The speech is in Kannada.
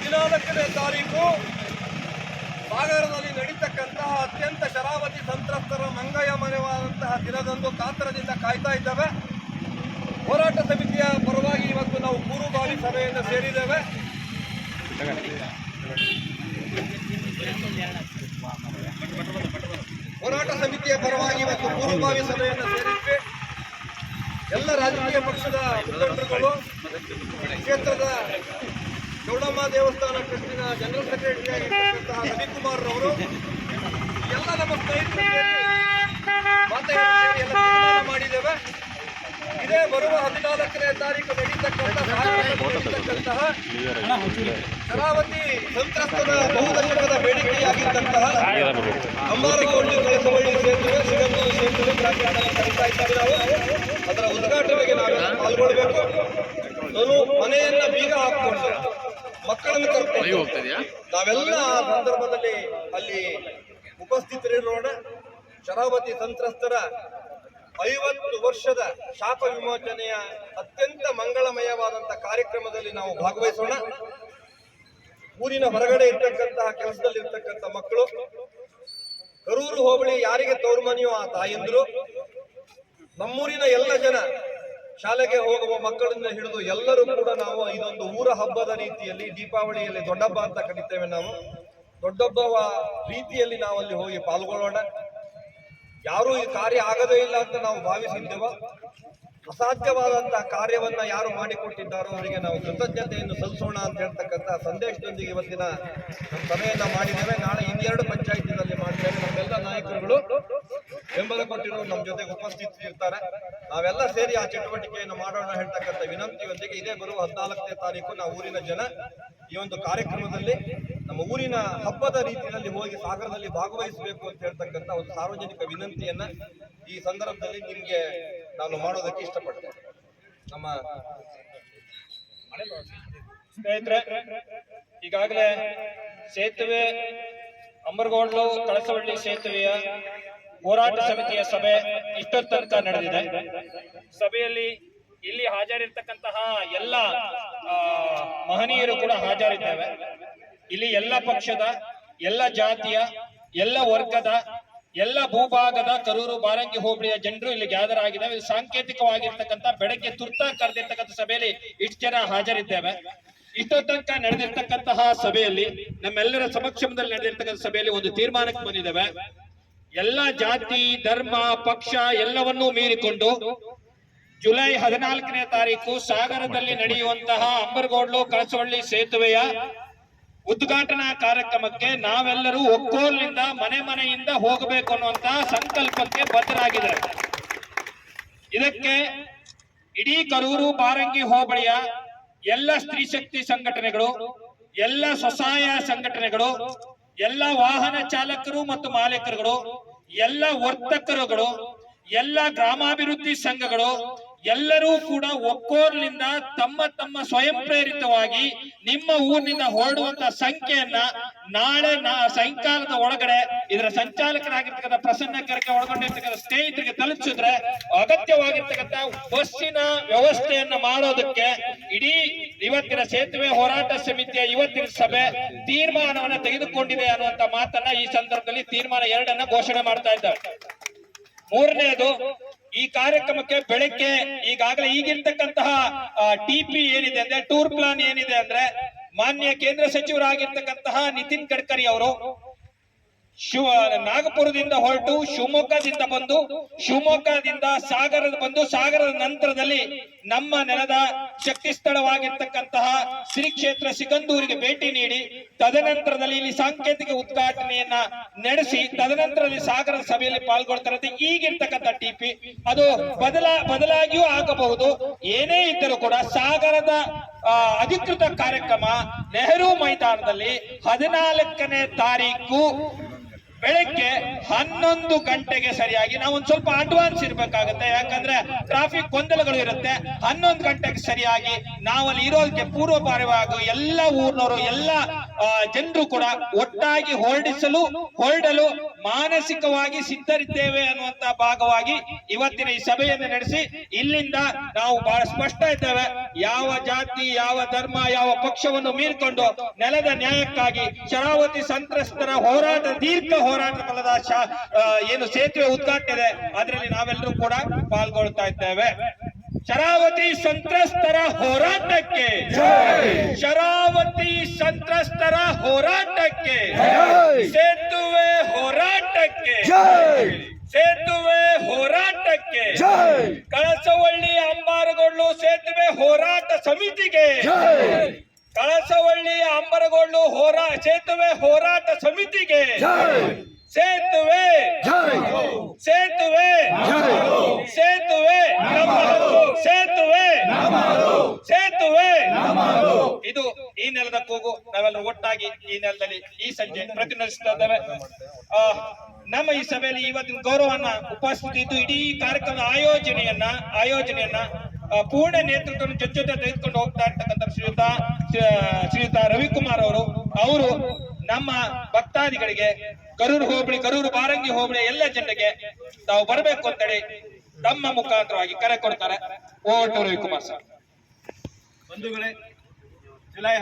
ಹದಿನಾಲ್ಕನೇ ತಾರೀಕು ಸಾಗರದಲ್ಲಿ ನಡೀತಕ್ಕಂತಹ ಅತ್ಯಂತ ಶರಾವತಿ ಸಂತ್ರಸ್ತರ ಮಂಗಯ ಮನೆವಾದಂತಹ ದಿನದಂದು ಕಾತರದಿಂದ ಕಾಯ್ತಾ ಇದ್ದೇವೆ. ಹೋರಾಟ ಸಮಿತಿಯ ಪರವಾಗಿ ಇವತ್ತು ನಾವು ಪೂರ್ವಭಾವಿ ಸಭೆಯಿಂದ ಸೇರಿದ್ದೇವೆ. ಹೋರಾಟ ಸಮಿತಿಯ ಪರವಾಗಿ ಇವತ್ತು ಪೂರ್ವಭಾವಿ ಸಭೆಯನ್ನು ಸೇರಿದ್ವಿ. ಎಲ್ಲ ರಾಜಕೀಯ ಪಕ್ಷದ ಮುಖಂಡರುಗಳು, ಕ್ಷೇತ್ರದ ಗೌಡಮ್ಮ ದೇವಸ್ಥಾನ ಟ್ರಸ್ಟಿನ ಜನರಲ್ ಸೆಕ್ರೆಟರಿ ಆಗಿರ್ತಕ್ಕಂತಹ ರವಿಕುಮಾರ್ ಅವರು ಎಲ್ಲ ನಮ್ಮ ಸ್ನೇಹಿತರು ಮಾಡಿದ್ದೇವೆ. ಇದೇ ಬರುವ ಹದಿನಾಲ್ಕನೇ ತಾರೀಕು ನಡೀತಕ್ಕಂತಹ ಶರಾವತಿ ಸಂತ್ರಸ್ತರ ಬಹುದಶಕದ ಬೇಡಿಕೆಯಾಗಿದ್ದಂತಹ ಅಂಬಾರಗೋಲ್ಡು ಕಳಸವಳ್ಳಿ ಸೇತುವೆ ಸಿಗಂದೂರು ಸೇತುವೆ ಕರೀತಾ ನಾವು. ಅದರ ಉದ್ಘಾಟನೆಗೆ ನಾವೆಲ್ಲ ಪಾಲ್ಗೊಳ್ಬೇಕು. ನಾನು ಮನೆಯನ್ನ ಬೀಗ ಹಾಕೊಂಡು ಮಕ್ಕಳನ್ನು ಕರ್ಕೊಂಡು ನಾವೆಲ್ಲ ಆ ಸಂದರ್ಭದಲ್ಲಿ ಅಲ್ಲಿ ಉಪಸ್ಥಿತರಿರೋಣ. ಶರಾವತಿ ಸಂತ್ರಸ್ತರ ಐವತ್ತು ವರ್ಷದ ಶಾಪ ವಿಮೋಚನೆಯ ಅತ್ಯಂತ ಮಂಗಳಮಯವಾದಂತಹ ಕಾರ್ಯಕ್ರಮದಲ್ಲಿ ನಾವು ಭಾಗವಹಿಸೋಣ. ಊರಿನ ಹೊರಗಡೆ ಇರ್ತಕ್ಕಂತಹ ಕೆಲಸದಲ್ಲಿ ಇರ್ತಕ್ಕಂಥ ಮಕ್ಕಳು ಕರೂರು ಹೋಬಳಿ ಯಾರಿಗೆ ತೌರ್ಮನಿಯೋ ಮನೆಯೋ ಆ ತಾಯಂದ್ರು ನಮ್ಮೂರಿನ ಎಲ್ಲ ಜನ ಶಾಲೆಗೆ ಹೋಗುವ ಮಕ್ಕಳಿಂದ ಹಿಡಿದು ಎಲ್ಲರೂ ಕೂಡ ನಾವು ಇದೊಂದು ಊರ ಹಬ್ಬದ ರೀತಿಯಲ್ಲಿ ದೀಪಾವಳಿಯಲ್ಲಿ ದೊಡ್ಡಬ್ಬ ಅಂತ ಕರಿತೇವೆ ನಾವು. ದೊಡ್ಡಬ್ಬವ ರೀತಿಯಲ್ಲಿ ನಾವು ಅಲ್ಲಿ ಹೋಗಿ ಪಾಲ್ಗೊಳ್ಳೋಣ. ಯಾರು ಈ ಕಾರ್ಯ ಆಗದೇ ಇಲ್ಲ ಅಂತ ನಾವು ಭಾವಿಸಿದ್ದೇವ. ಅಸಾಧ್ಯವಾದಂತಹ ಕಾರ್ಯವನ್ನ ಯಾರು ಮಾಡಿಕೊಟ್ಟಿದ್ದಾರೋ ಅವರಿಗೆ ನಾವು ಕೃತಜ್ಞತೆಯನ್ನು ಸಲ್ಲಿಸೋಣ ಅಂತ ಹೇಳ್ತಕ್ಕಂಥ ಸಂದೇಶದೊಂದಿಗೆ ಇವತ್ತಿನ ಸಭೆಯನ್ನ ಮಾಡಿದ್ದೇವೆ. ನಾಳೆ ಇನ್ನೆರಡು ಪಂಚಾಯತಿನಲ್ಲಿ ನಮ್ಮೆಲ್ಲ ನಾಯಕರುಗಳು ಬೆಂಬಲ ಕೊಟ್ಟಿರೋರು ನಮ್ಮ ಜೊತೆಗೆ ಉಪಸ್ಥಿತರಿರ್ತಾರೆ ನಾವೆಲ್ಲ ಸೇರಿ ಆ ಚಟುವಟಿಕೆಯನ್ನು ಮಾಡೋಣ ಹೇಳ್ತಕ್ಕಂಥ ವಿನಂತಿಯೊಂದಿಗೆ ಇದೇ ಬರುವ ಹದಿನಾಲ್ಕನೇ ತಾರೀಕು ನಾವು ಊರಿನ ಜನ ಈ ಒಂದು ಕಾರ್ಯಕ್ರಮದಲ್ಲಿ ನಮ್ಮ ಊರಿನ ಹಬ್ಬದ ರೀತಿಯಲ್ಲಿ ಹೋಗಿ ಸಾಗರದಲ್ಲಿ ಭಾಗವಹಿಸಬೇಕು ಅಂತ ಹೇಳ್ತಕ್ಕಂಥ ಒಂದು ಸಾರ್ವಜನಿಕ ವಿನಂತಿಯನ್ನ ಈ ಸಂದರ್ಭದಲ್ಲಿ ನಿಮ್ಗೆ ನಾನು ಮಾಡೋದಕ್ಕೆ ಇಷ್ಟಪಡ್ತೇನೆ. ನಮ್ಮ ಸ್ನೇಹಿತರೆ, ಈಗಾಗಲೇ ಸೇತುವೆ ಅಂಬರ್ಗೋಡ್ಲು ಕಳಸವಳ್ಳಿ ಸೇತುವೆಯ ಹೋರಾಟ ಸಮಿತಿಯ ಸಭೆ ಇಷ್ಟೊತ್ತ ತನಕ ನಡೆದಿದೆ. ಸಭೆಯಲ್ಲಿ ಇಲ್ಲಿ ಹಾಜರಿರ್ತಕ್ಕಂತಹ ಎಲ್ಲ ಮಹನೀಯರು ಕೂಡ ಹಾಜರಿದ್ದೇವೆ. ಇಲ್ಲಿ ಎಲ್ಲ ಪಕ್ಷದ, ಎಲ್ಲ ಜಾತಿಯ, ಎಲ್ಲ ವರ್ಗದ, ಎಲ್ಲ ಭೂಭಾಗದ ಕರೂರು ಬಾರಂಗಿ ಹೋಬಳಿಯ ಜನರು ಇಲ್ಲಿ ಗ್ಯಾದರ್ ಆಗಿದ್ದಾವೆ. ಸಾಂಕೇತಿಕವಾಗಿರ್ತಕ್ಕಂಥ, ಬೆಳಗ್ಗೆ ತುರ್ತಾಗಿ ಕರೆದಿರ್ತಕ್ಕಂಥ ಸಭೆಯಲ್ಲಿ ಇಷ್ಟು ಜನ ಹಾಜರಿದ್ದೇವೆ. ಇಷ್ಟೋ ತನಕ ನಡೆದಿರ್ತಕ್ಕಂತಹ ಸಭೆಯಲ್ಲಿ, ನಮ್ಮೆಲ್ಲರ ಸಮಕ್ಷಮದಲ್ಲಿ ನಡೆದಿರ್ತಕ್ಕಂಥ ಸಭೆಯಲ್ಲಿ ಒಂದು ತೀರ್ಮಾನಕ್ಕೆ ಬಂದಿದ್ದೇವೆ. ಎಲ್ಲ ಜಾತಿ, ಧರ್ಮ, ಪಕ್ಷ ಎಲ್ಲವನ್ನೂ ಮೀರಿಕೊಂಡು ಜುಲೈ ಹದಿನಾಲ್ಕನೇ ತಾರೀಕು ಸಾಗರದಲ್ಲಿ ನಡೆಯುವಂತಹ ಅಂಬರಗೋಡ್ಲು, ಕಳಸವಳ್ಳಿ ಸೇತುವೆಯ ಉದ್ಘಾಟನಾ ಕಾರ್ಯಕ್ರಮಕ್ಕೆ ನಾವೆಲ್ಲರೂ ಒಕ್ಕೋಲಿನಿಂದ, ಮನೆ ಮನೆಯಿಂದ ಹೋಗಬೇಕು ಅನ್ನುವಂತಹ ಸಂಕಲ್ಪಕ್ಕೆ ಬದ್ಧರಾಗಿದ್ದಾರೆ. ಇದಕ್ಕೆ ಇಡೀ ಕರೂರು, ಬಾರಂಗಿ, ಹೋಬಳಿಯ ಎಲ್ಲ ಸ್ತ್ರೀ ಶಕ್ತಿ ಸಂಘಟನೆಗಳು, ಎಲ್ಲ ಸ್ವಸಹಾಯ ಸಂಘಟನೆಗಳು, ಎಲ್ಲ ವಾಹನ ಚಾಲಕರು ಮತ್ತು ಮಾಲೀಕರುಗಳು, ಎಲ್ಲ ವರ್ತಕರುಗಳು, ಎಲ್ಲ ಗ್ರಾಮಾಭಿವೃದ್ಧಿ ಸಂಘಗಳು ಎಲ್ಲರೂ ಕೂಡ ಒಕ್ಕೋರ್ಲಿಂದ ತಮ್ಮ ತಮ್ಮ ಸ್ವಯಂ ಪ್ರೇರಿತವಾಗಿ ನಿಮ್ಮ ಊರಿನಿಂದ ಹೊರಡುವಂತ ಸಂಖ್ಯೆಯನ್ನ ನಾಳೆ ಸಾಯಂಕಾಲದ ಒಳಗಡೆ ಇದರ ಸಂಚಾಲಕರಾಗಿರ್ತಕ್ಕಂಥ ಪ್ರಸನ್ನ ಕರೆಗೆ ಒಳಗೊಂಡಿರ್ತಕ್ಕಂಥ ಸ್ನೇಹಿತರಿಗೆ ತಲುಪಿಸಿದ್ರೆ ಅಗತ್ಯವಾಗಿರ್ತಕ್ಕಂಥ ಬಸ್ಸಿನ ವ್ಯವಸ್ಥೆಯನ್ನ ಮಾಡೋದಕ್ಕೆ ಇಡೀ ಇವತ್ತಿನ ಸೇತುವೆ ಹೋರಾಟ ಸಮಿತಿಯ ಇವತ್ತಿನ ಸಭೆ ತೀರ್ಮಾನವನ್ನ ತೆಗೆದುಕೊಂಡಿದೆ ಅನ್ನುವಂತ ಮಾತನ್ನ ಈ ಸಂದರ್ಭದಲ್ಲಿ ತೀರ್ಮಾನ ಎರಡನ್ನ ಘೋಷಣೆ ಮಾಡ್ತಾ ಇದ್ದಾರೆ. ಮೂರನೆಯದು ಈ ಕಾರ್ಯಕ್ರಮಕ್ಕೆ ಬೆಳಗ್ಗೆ ಈಗಾಗಲೇ ಈಗಿರ್ತಕ್ಕಂತಹ ಟಿಪಿ ಏನಿದೆ ಅಂದ್ರೆ, ಟೂರ್ ಪ್ಲಾನ್ ಏನಿದೆ ಅಂದ್ರೆ, ಮಾನ್ಯ ಕೇಂದ್ರ ಸಚಿವರಾಗಿರ್ತಕ್ಕಂತಹ ನಿತಿನ್ ಗಡ್ಕರಿ ಅವರು ಶಿವ ನಾಗಪುರದಿಂದ ಹೊರಟು ಶಿವಮೊಗ್ಗದಿಂದ ಬಂದು ಶಿವಮೊಗ್ಗದಿಂದ ಸಾಗರದ ಬಂದು ಸಾಗರದ ನಂತರದಲ್ಲಿ ನಮ್ಮ ನೆಲದ ಶಕ್ತಿ ಸ್ಥಳವಾಗಿರ್ತಕ್ಕಂತಹ ಶ್ರೀ ಕ್ಷೇತ್ರ ಸಿಗಂದೂರಿಗೆ ಭೇಟಿ ನೀಡಿ ತದನಂತರದಲ್ಲಿ ಇಲ್ಲಿ ಸಾಂಕೇತಿಕ ಉದ್ಘಾಟನೆಯನ್ನ ನಡೆಸಿ ತದನಂತರದಲ್ಲಿ ಸಾಗರದ ಸಭೆಯಲ್ಲಿ ಪಾಲ್ಗೊಳ್ತಾರೆ ಅಂತ ಈಗಿರ್ತಕ್ಕಂಥ ಟಿಪಿ. ಅದು ಬದಲ ಬದಲಾಗಿಯೂ ಆಗಬಹುದು. ಏನೇ ಇದ್ದರೂ ಕೂಡ ಸಾಗರದ ಅಧಿಕೃತ ಕಾರ್ಯಕ್ರಮ ನೆಹರು ಮೈದಾನದಲ್ಲಿ ಹದಿನಾಲ್ಕನೇ ತಾರೀಕು ಬೆಳಗ್ಗೆ ಹನ್ನೊಂದು ಗಂಟೆಗೆ ಸರಿಯಾಗಿ ನಾವು ಒಂದ್ ಸ್ವಲ್ಪ ಅಡ್ವಾನ್ಸ್ ಇರ್ಬೇಕಾಗುತ್ತೆ. ಯಾಕಂದ್ರೆ ಟ್ರಾಫಿಕ್ ಗೊಂದಲಗಳು ಇರುತ್ತೆ. ಹನ್ನೊಂದು ಗಂಟೆಗೆ ಸರಿಯಾಗಿ ನಾವಲ್ಲಿ ಇರೋದಕ್ಕೆ ಪೂರ್ವಭಾರವಾಗಿ ಎಲ್ಲ ಊರ್ನವರು, ಎಲ್ಲ ಜನರು ಕೂಡ ಒಟ್ಟಾಗಿ ಹೊರಡಿಸಲು ಹೊರಡಲು ಮಾನಸಿಕವಾಗಿ ಸಿದ್ಧರಿದ್ದೇವೆ ಅನ್ನುವಂತ ಭಾಗವಾಗಿ ಇವತ್ತಿನ ಈ ಸಭೆಯನ್ನು ನಡೆಸಿ ಇಲ್ಲಿಂದ ನಾವು ಬಹಳ ಸ್ಪಷ್ಟ ಇದ್ದೇವೆ. ಯಾವ ಜಾತಿ ಯಾವ ಧರ್ಮ ಯಾವ ಪಕ್ಷವನ್ನು ಮೀರಿಕೊಂಡು ನೆಲದ ನ್ಯಾಯಕ್ಕಾಗಿ ಶರಾವತಿ ಸಂತ್ರಸ್ತರ ಹೋರಾಟ ದೀರ್ಘ ಹೋರಾಟ ಆ, ಏನು ಸೇತುವೆ ಉದ್ಘಾಟನೆ ಇದೆ ಅದರಲ್ಲಿ ನಾವೆಲ್ಲರೂ ಕೂಡ ಪಾಲ್ಗೊಳ್ತಾ ಇದ್ದೇವೆ. ಶರಾವತಿ ಸಂತ್ರಸ್ತರ ಹೋರಾಟಕ್ಕೆ ಶರಾವತಿ ಸಂತ್ರಸ್ತರ ಹೋರಾಟಕ್ಕೆ ಸೇತುವೆ ಹೋರಾಟಕ್ಕೆ ಸೇತುವೆ ಹೋರಾಟಕ್ಕೆ ಕಳಸವಳ್ಳಿ ಅಂಬಾರಗೊಳ್ಳು ಸೇತುವೆ ಹೋರಾಟ ಸಮಿತಿಗೆ ಕಳಸವಳ್ಳಿ ಅಂಬರಗೊಳ್ಳು ಹೋರಾ ಸೇತುವೆ ಹೋರಾಟ ಸಮಿತಿಗೆ ಸೇತುವೆ ಸೇತುವೆ. ಸೇತುವೆ ಸೇತುವೆ ಇದು ಈ ನೆಲದ ಕೂಗು ನಾವೆಲ್ಲರೂ ಒಟ್ಟಾಗಿ ಈ ನೆಲದಲ್ಲಿ ಈ ಸಂಜೆ ಪ್ರತಿನಿಧಿಸ್ತಾ ಇದ್ದೇವೆ ನಮ್ಮ ಈ ಸಭೆಯಲ್ಲಿ ಇವತ್ತಿನ ಗೌರವನ್ನ ಉಪಸ್ಥಿತಿ ಇದ್ದು ಇಡೀ ಕಾರ್ಯಕ್ರಮದ ಆಯೋಜನೆಯನ್ನ ಆಯೋಜನೆಯನ್ನ ಪೂರ್ಣ ನೇತೃತ್ವವನ್ನು ಜೊತೆ ತೆಗೆದುಕೊಂಡು ಹೋಗ್ತಾ ಇರ್ತಕ್ಕಂಥ ಶ್ರೀಯುತ, ಶ್ರೀ- ಶ್ರೀಯುತ ರವಿಕುಮಾರ್ ಅವರು ಅವರು ನಮ್ಮ ಭಕ್ತಾದಿಗಳಿಗೆ ಕರೂರು ಹೋಬಳಿ, ಕರೂರು ಬಾರಂಗಿ ಹೋಬಳಿ ಎಲ್ಲ ಜನರಿಗೆ ತಾವು ಬರಬೇಕು ಅಂತೇಳಿ ತಮ್ಮ ಮುಖಾಂತರವಾಗಿ ಕರೆ ಕೊಡ್ತಾರೆ. Vote Ravikumar sir. ಬಂಧುಗಳೇ, ಜುಲೈ